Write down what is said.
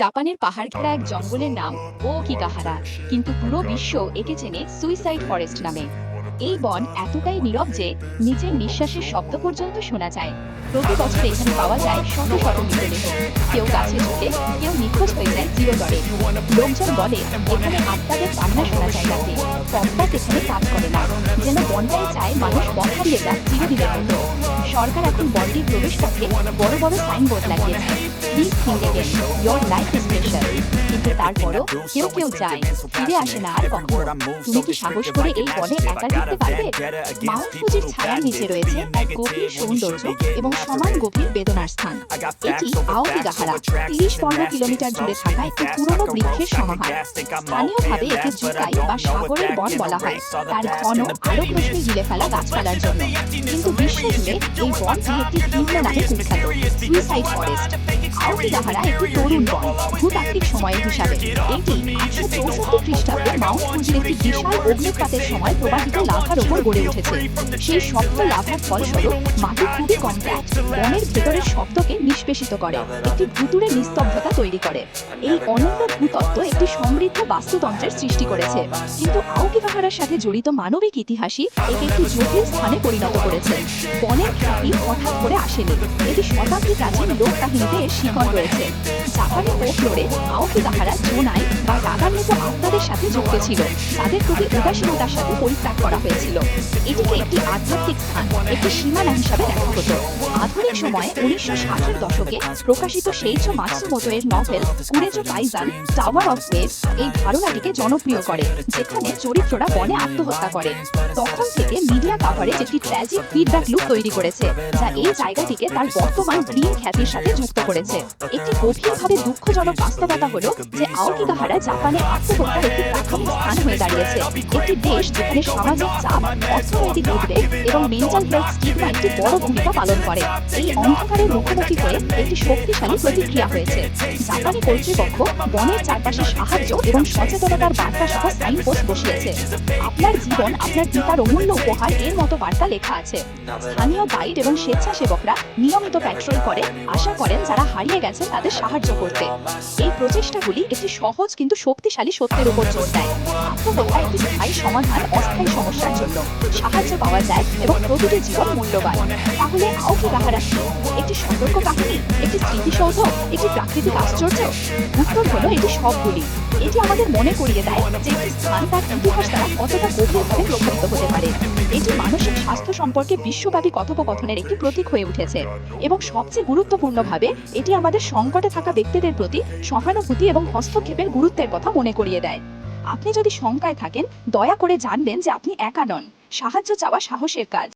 জাপানের পাহাড় ঘেরা এক জঙ্গলের নাম ও কিকাহারা কিন্তু পুরো বিশ্ব একে চেনে সুইসাইড ফরেস্ট নামে। এই বন এতটাই নীরব যে নিজের নিঃশ্বাসের শব্দ পর্যন্ত শোনা যায়। প্রতি বছর এখানে পাওয়া যায় শত শত মৃতদেহ। কেউ গাছে ঝুঁকে কেউ নিখোঁজ হয়ে যায় চিরতরে লোকজন বলে, এখানে আত্মাদের কান্না শোনা যায় রাতে। কম্পাস এখানে কাজ করে না। যেন বনটাই চায় মানুষ বন হারিয়ে যাক চিরদিনের মতো। সরকার এখন বনটির প্রবেশ পথে বড় বড় সাইনবোর্ড লাগিয়েছে। তারপরও কেউ কেউ যায় ফিরে আসে না আর কখনো। তুমি সাহস করে এই বনে নিচে রয়েছে গভীর সৌন্দর্য এবং সমান গভীর বেদনার স্থান। এটি আওকিগাহারা তিরিশ পনেরো কিলোমিটার জুড়ে থাকা একটি বৃক্ষের স্থানীয়ভাবে একে জুকাই বা সাগরের বন বলা হয়। তার ঘন আলোক রশ্মি গিলে ফেলা গাছপালার জন্য। কিন্তু বিশ্ব জুড়ে এই বনটি একটি ভিন্ন নামে আওকিগাহারা একটি তরুণ বন, ভূতাত্ত্বিক সময়ের হিসাবে। এটি আটশো চৌষট্টি খ্রিস্টাব্দে মাউন্ট ফুজির একটি বিশাল অগ্নুৎপাতের সময় প্রবাহিত লাভার ওপর গড়ে উঠেছে। সেই শক্ত লাভার ফলস্বরূপ মাটি খুবই কমপ্যাক্ট বনের ভেতরের শব্দকে নিষ্পেষিত করে, একটি ভুতুড়ে নিস্তব্ধতা তৈরি করে। এই অনন্য ভূতত্ত্ব একটি সমৃদ্ধ বাস্তুতন্ত্রের সৃষ্টি করেছে। কিন্তু আউকিবাহারার সাথে জড়িত মানবিক ইতিহাসই একে একটি জটিল স্থানে পরিণত করেছে। বনের খ্যাতি হঠাৎ করে আসেনি। এটি শতাব্দী প্রাচীন লোক কাহিনীতে এর conversation. রয়েছে জাপানি ফোকলোরে আউকিবাহারা জোনাই বা রাগান্বিত আত্মাদের সাথে যুক্ত ছিল। তাদের প্রতি উদাসীনতার সাথে পরিত্যাগ করা হয়েছিল। এটিকে একটি আধ্যাত্মিক স্থান, একটি সীমানা হিসাবে দেখা হতো। আধুনিক সময়ে উনিশশো ষাটের দশকে প্রকাশিত সেইচো মাতসুমোতো এর নভেল কুরেজো কাইজান, টাওয়ার অফ ওয়েভস এই ধারণাটিকে জনপ্রিয় করে, যেখানে চরিত্ররা বনে আত্মহত্যা করে। তখন থেকে মিডিয়া কাভারেজ একটি ট্র্যাজিক ফিডব্যাক লুপ তৈরি করেছে, যা এই জায়গাটিকে তার বর্তমান গ্রিন খ্যাতির সাথে যুক্ত করেছে। একটি গভীরভাবে দুঃখজনক বাস্তবতা হলো যে আওকিগাহারা জাপানে আত্মহত্যার একটি প্রাথমিক স্থান হয়ে দাঁড়িয়েছে। একটি দেশ যেখানে সামাজিক চাপ, অর্থনৈতিক উদ্বেগ এবং মেন্টাল হেলথ স্টিগমা একটি বড় ভূমিকা পালন করে। এই অন্ধকারের মুখোমুখি হয়ে একটি শক্তিশালী প্রতিক্রিয়া হয়েছে। জাপানি কর্তৃপক্ষ বনের চারপাশে সাহায্য এবং সচেতনতার বার্তা সহ সাইনপোস্ট বসিয়েছে। আপনার জীবন, আপনার পিতার অমূল্য উপহার এর মতো বার্তা লেখা আছে। স্থানীয় গাইড এবং স্বেচ্ছাসেবকরা নিয়মিত প্যাট্রোল করে, আশা করেন যারা হারিয়ে গেছেন তাদের সাহায্য করতে। এই প্রচেষ্টাগুলি একটি সহজ কিন্তু শক্তিশালী সত্যের উপর জোর দেয়। একটি স্থায়ী সমাধান অস্থায়ী সমস্যার জন্য সাহায্য পাওয়া যায় এবং প্রতিটি জীবন মূল্যবান। তাহলে আওকি কাহারা কি? একটি সতর্ক কাহিনী, একটি স্মৃতিসৌধ, একটি প্রাকৃতিক আশ্চর্য? উত্তর হলো এটি সবগুলি। এটি আমাদের মনে করিয়ে দেয় যে স্থান তার ইতিহাস দ্বারা কতটা গভীরভাবে প্রভাবিত হতে পারে। এটি মানসিক স্বাস্থ্য সম্পর্কে বিশ্বব্যাপী কথোপকথনের একটি প্রতীক হয়ে উঠেছে এবং সবচেয়ে গুরুত্বপূর্ণভাবে এটি আমাদের সংকটে থাকা ব্যক্তিদের প্রতি সহানুভূতি এবং হস্তক্ষেপের গুরুত্বের কথা মনে করিয়ে দেয়। আপনি যদি শঙ্কায় থাকেন, দয়া করে জানবেন যে আপনি একা নন। সাহায্য চাওয়া সাহসের কাজ।